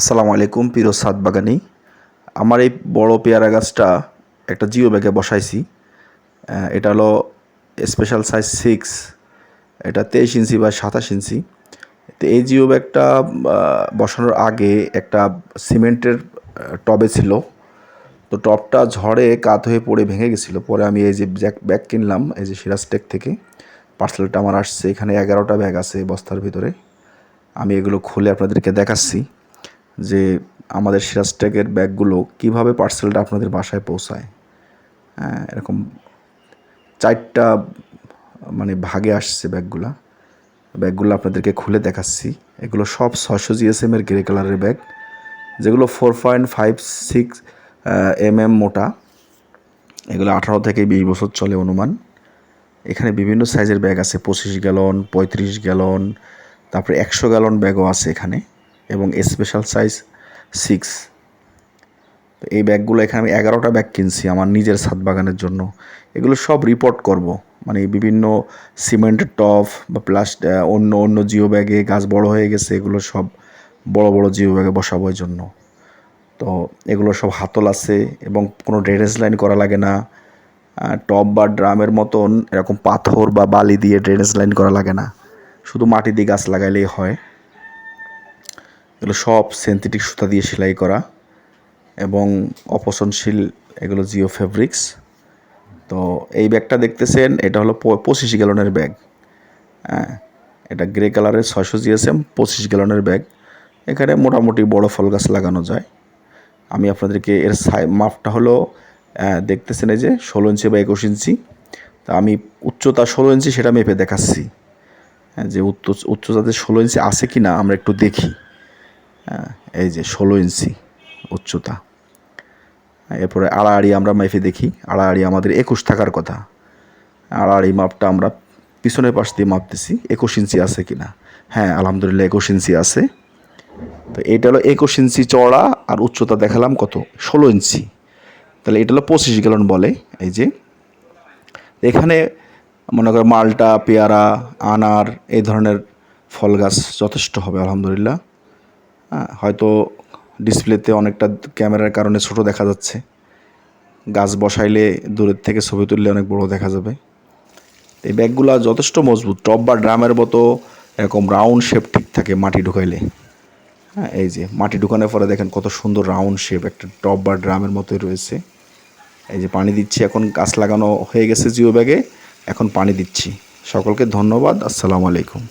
আসসালামু আলাইকুম, প্রিয় সাদ বাগানি আমার এই বড় পেয়ারা গাছটা একটা জিও ব্যাগে বসাইছি। এটা হলো স্পেশাল সাইজ সিক্স এটা তেইশ ইঞ্চি বা সাতাশ ইঞ্চি। তো এই জিও ব্যাগটা বসানোর আগে একটা সিমেন্টের টবে ছিল। তো টবটা ঝড়ে কাত হয়ে পড়ে ভেঙে গেছিল। পরে আমি এই যে ব্যাগ ব্যাগ কিনলাম, এই যে সিরাজটেক থেকে, পার্সেলটা আমার আসছে। এখানে এগারোটা ব্যাগ আছে বস্তার ভিতরে। আমি এগুলো খুলে আপনাদেরকে দেখাচ্ছি। যে আমাদের সিরাজটেকের ব্যাগগুলো কীভাবে পার্সেলটা আপনাদের বাসায় পৌঁছায়। হ্যাঁ এরকম চারটা মানে ভাগে আসছে ব্যাগগুলা। ব্যাগগুলো আপনাদেরকে খুলে দেখাচ্ছি। এগুলো সব ছয়শো জিএসএম এর গ্রে কালারের ব্যাগ। যেগুলো four point five six M M মোটা। এগুলো আঠারো থেকে বিশ বছর চলে অনুমান। এখানে বিভিন্ন সাইজের ব্যাগ আছে। পঁচিশ গ্যালন পঁয়ত্রিশ গ্যালন তারপরে একশো গ্যালন ব্যাগও আছে এখানে। এবং স্পেশাল সাইজ সিক্স তো এই ব্যাগগুলো এখানে আমি এগারোটা ব্যাগ কিনছি আমার নিজের ছাদ বাগানের জন্য। এগুলো সব রিপোর্ট করব। মানে বিভিন্ন সিমেন্টের টপ বা প্লাস্ট অন্য অন্য জিও ব্যাগে গাছ বড় হয়ে গেছে, এগুলো সব বড় বড় জিও ব্যাগে বসাবো এর জন্য। তো এগুলো সব হাতল আছে এবং কোনো ড্রেনেজ লাইন করা লাগে না। টপ বা ড্রামের মতন এরকম পাথর বা বালি দিয়ে ড্রেনেজ লাইন করা লাগে না। শুধু মাটি দিয়ে গাছ লাগাইলেই হয়। এগুলো সব সিনথেটিক সুতা দিয়ে সেলাই করা এবং অপচনশীল এগুলো জিও ফেব্রিক্স তো এই ব্যাগটা দেখতেছেন এটা হলো পঁচিশ গ্যালনের ব্যাগ। হ্যাঁ এটা গ্রে কালারের ছয়শো জিএসএম পঁচিশ গ্যালনের ব্যাগ। এখানে মোটামুটি বড় ফল গাছ লাগানো যায়। আমি আপনাদেরকে এর সাই মাপটা হলো দেখতেছেন এই যে ষোলো ইঞ্চি বা একুশ ইঞ্চি। তা আমি উচ্চতা ষোলো ইঞ্চি সেটা মেপে দেখাচ্ছি। হ্যাঁ, যে উচ্চ উচ্চতাতে ষোলো ইঞ্চি আছে কি না আমরা একটু দেখি। এই যে ষোলো ইঞ্চি উচ্চতা। এরপরে আড়াআড়ি আমরা মাইফে দেখি, আড়াআড়ি আমাদের একুশ থাকার কথা। আড়াআড়ি মাপটা আমরা পিছনের পাশ দিয়ে মাপতেছি, একুশ ইঞ্চি আছে কি না হ্যাঁ আলহামদুলিল্লাহ একুশ ইঞ্চি আছে। তো এটা হলো একুশ ইঞ্চি চওড়া আর উচ্চতা দেখালাম কত? ষোলো ইঞ্চি। তাহলে এটা হলো পঁচিশ গ্যালন বলে, এই যে। এখানে মনে করো মালটা, পেয়ারা, আনার, এই ধরনের ফল গাছ যথেষ্ট হবে, আলহামদুলিল্লাহ। হয়তো ডিসপ্লেতে অনেকটা ক্যামেরার কারণে ছোট দেখা যাচ্ছে। গাছ বসাইলে দূরের থেকে ছবি তুললে অনেক বড় দেখা যাবে। এই ব্যাগগুলো যথেষ্ট মজবুত, টপ বা ড্রামের মতো, এরকম রাউন্ড শেপ ঠিক থাকে মাটি ঢুকাইলে। হ্যাঁ এই যে মাটি ঢুকানোর পরে দেখেন কত সুন্দর রাউন্ড শেপ একটা টপ বা ড্রামের মতোই রয়েছে। এই যে পানি দিচ্ছি, এখন গাছ লাগানো হয়ে গেছে জিও ব্যাগে, এখন পানি দিচ্ছি। সকলকে ধন্যবাদ, আসসালামু আলাইকুম।